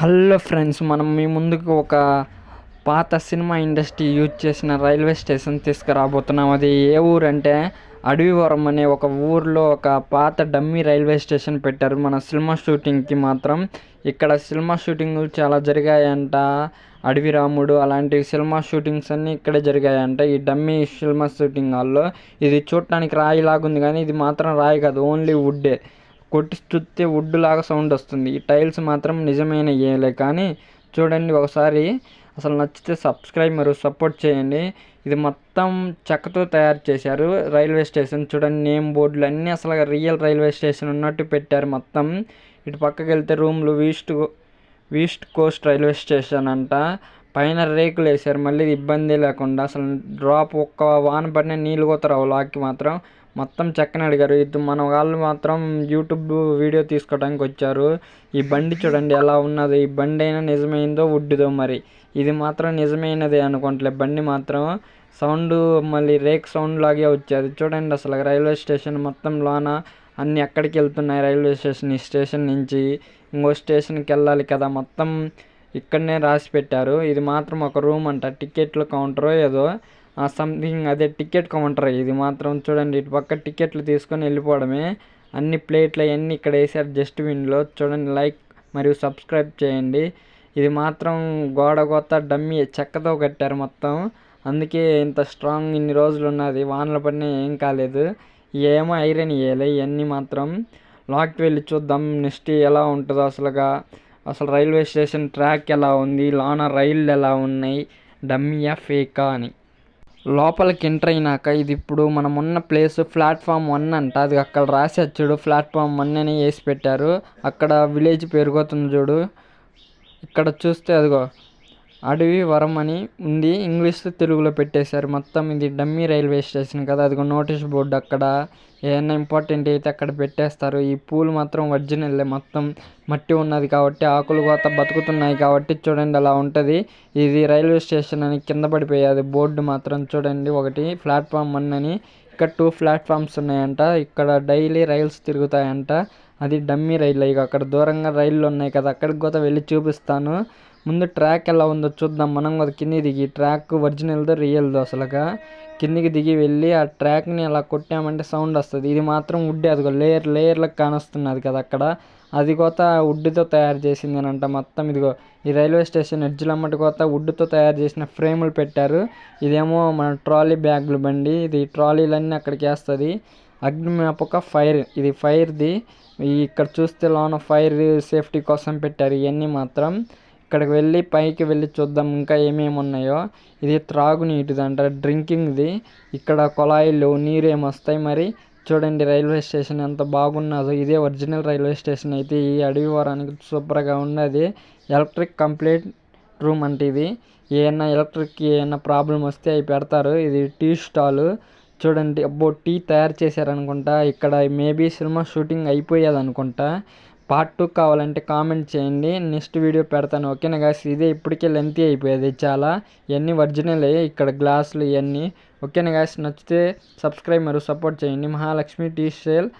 Hello friends మనం మీ ముందుకు ఒక పాత సినిమా ఇండస్ట్రీ యూజ్ చేసిన రైల్వే స్టేషన్ తీసుకురాబోతున్నాం. అది ఏ ఊరు అంటే అడవివరం అనే ఒక ఊర్లో ఒక పాత డమ్మీ రైల్వే స్టేషన్ పెట్టారు. మన సినిమా షూటింగ్కి మాత్రం ఇక్కడ సినిమా షూటింగ్లు చాలా జరిగాయంట. అడవి రాముడు అలాంటి సినిమా షూటింగ్స్ అన్నీ ఇక్కడే జరిగాయంట. ఈ డమ్మీ సినిమా షూటింగ్ హాల్లో ఇది చూడటానికి రాయిలాగుంది కానీ ఇది మాత్రం రాయి కాదు ఓన్లీ వుడ్డే. కొట్టి చూస్తే వుడ్ లాగా సౌండ్ వస్తుంది. ఈ టైల్స్ మాత్రం నిజమైన ఏలే కానీ చూడండి ఒకసారి అసలు నచ్చితే సబ్స్క్రైబ్ మరియు సపోర్ట్ చేయండి. ఇది మొత్తం చెక్కతో తయారు చేశారు రైల్వే స్టేషన్. చూడండి నేమ్ బోర్డులు అన్నీ అసలు రియల్ రైల్వే స్టేషన్ ఉన్నట్టు పెట్టారు మొత్తం. ఇటు పక్కకి వెళ్తే రూమ్లు east east coast railway station అంట. పైన రేకులు వేశారు. మళ్ళీ ఇబ్బంది లేకుండా అసలు డ్రాప్ ఒక్క వాన పడిన నీళ్ళు కూడా రావు. లాక్కి మాత్రం మొత్తం చెక్కని అడిగారు. ఇది మన వాళ్ళు మాత్రం యూట్యూబ్ వీడియో తీసుకోవడానికి వచ్చారు. ఈ బండి చూడండి ఎలా ఉన్నది. ఈ బండి అయినా నిజమైందో వుడ్డుదో మరి. ఇది మాత్రం నిజమైనదే అనుకోవట్లే బండి మాత్రం సౌండ్ మళ్ళీ రేక్ సౌండ్ లాగే వచ్చేది. చూడండి అసలు రైల్వే స్టేషన్ మొత్తం లోన అన్నీ ఎక్కడికి వెళ్తున్నాయి రైల్వే స్టేషన్? ఈ స్టేషన్ నుంచి ఇంకో స్టేషన్కి వెళ్ళాలి కదా. మొత్తం ఇక్కడనే రాసి పెట్టారు. ఇది మాత్రం ఒక రూమ్ అంట. టికెట్ల కౌంటర్ ఏదో సంథింగ్ అదే టికెట్ కౌంటర్ ఇది మాత్రం చూడండి ఇటు పక్క టికెట్లు తీసుకొని వెళ్ళిపోవడమే. అన్ని ప్లేట్లు అవన్నీ ఇక్కడ వేసారు డస్ట్బిన్లో చూడండి లైక్ మరియు సబ్స్క్రైబ్ చేయండి. ఇది మాత్రం గోడ కొత్త డమ్మీ చెక్కతో కట్టారు మొత్తం. అందుకే ఇంత స్ట్రాంగ్ ఇన్ని రోజులు ఉన్నది. వానల పడిన ఏం కాలేదు. ఏమో ఐరన్ వేయాలి ఇవన్నీ మాత్రం. లాక్కి వెళ్ళి చూద్దాం నెక్స్ట్ ఎలా ఉంటుందో అసలుగా. అసలు రైల్వే స్టేషన్ ట్రాక్ ఎలా ఉంది? లోన రైళ్ళు ఎలా ఉన్నాయి? డమ్మీ ఫేకా అని. లోపలికి ఎంటర్ అయినాక ఇది ఇప్పుడు మనం ఉన్న ప్లేస్ ప్లాట్ఫామ్ వన్ అంట. అది అక్కడ రాసి చూడు ప్లాట్ఫామ్ వన్ అని వేసి పెట్టారు. అక్కడ విలేజ్ పెరుగుతుంది చూడు. ఇక్కడ చూస్తే అదిగో అడవి వరం అని ఉంది. ఇంగ్లీష్ తెలుగులో పెట్టేశారు. మొత్తం ఇది డమ్మీ రైల్వే స్టేషన్ కదా. అదిగో నోటీస్ బోర్డు అక్కడ. ఏమైనా ఇంపార్టెంట్ అయితే అక్కడ పెట్టేస్తారు. ఈ పూలు మాత్రం ఒరిజినల్ మొత్తం మట్టి ఉన్నది కాబట్టి ఆకులు కోత బతుకుతున్నాయి కాబట్టి చూడండి అలా ఉంటుంది. ఇది రైల్వే స్టేషన్ అని కింద పడిపోయేది. బోర్డు మాత్రం చూడండి. ఒకటి ప్లాట్ఫామ్ వన్ అని. ఇక్కడ టూ ప్లాట్ఫామ్స్ ఉన్నాయంట. ఇక్కడ డైలీ రైల్స్ తిరుగుతాయంట. అది డమ్మీ రైలు. ఇక అక్కడ దూరంగా రైళ్ళు ఉన్నాయి కదా. అక్కడికి కూడా వెళ్ళి చూపిస్తాను. ముందు ట్రాక్ ఎలా ఉందో చూద్దాం. మనం అది కిందికి దిగి ట్రాక్ ఒరిజినల్దో రియల్దో అసలుగా. కిందికి దిగి వెళ్ళి ఆ ట్రాక్ని అలా కొట్టామంటే సౌండ్ వస్తుంది. ఇది మాత్రం వుడ్ అదిగో లేయర్ లేయర్లకు కానొస్తున్నది కదా అక్కడ. అది కొత్త వుడ్తో తయారు చేసింది అంట మొత్తం. ఇదిగో ఈ రైల్వే స్టేషన్ ఎడ్జ్లమ్మటి కోత వుడ్తో తయారు చేసిన ఫ్రేములు పెట్టారు. ఇదేమో మన ట్రాలీ బ్యాగులు బండి. ఇది ట్రాలీలన్నీ అక్కడికి వేస్తుంది. అగ్నిమాపక ఫైర్ ఇది ఫైర్ది ఇక్కడ చూస్తే లోన ఫైర్ సేఫ్టీ కోసం పెట్టారు ఇవన్నీ మాత్రం. ఇక్కడికి వెళ్ళి పైకి వెళ్ళి చూద్దాం ఇంకా ఏమేమి ఉన్నాయో. ఇది త్రాగునీటిది అంట డ్రింకింగ్ది. ఇక్కడ కుళాయిలు నీరు ఏమి వస్తాయి మరి? చూడండి రైల్వే స్టేషన్ ఎంత బాగున్నదో. ఇదే ఒరిజినల్ రైల్వే స్టేషన్ అయితే ఈ అడవి వారానికి సూపర్గా ఉన్నది. ఎలక్ట్రిక్ కంప్లీట్ రూమ్ అంటే ఇది. ఏమైనా ఎలక్ట్రిక్ ఏమైనా ప్రాబ్లం వస్తే అవి పెడతారు. ఇది టీ స్టాల్. చూడండి అబ్బో టీ తయారు చేశారనుకుంటా. ఇక్కడ మేబీ సినిమా షూటింగ్ అయిపోయేది అనుకుంటా పార్ట్ టూ కావాలంటే కామెంట్ చేయండి. నెక్స్ట్ వీడియో పెడతాను. ఓకేనా గాయస్ ఇదే ఇప్పటికే లెంతీ అయిపోయేది చాలా. ఇవన్నీ ఒరిజినల్ ఇక్కడ గ్లాసులు ఇవన్నీ ఓకేనా గాయస్ నచ్చితే సబ్స్క్రైబ్ మరియు సపోర్ట్ చేయండి. Mahalakshmi tea sale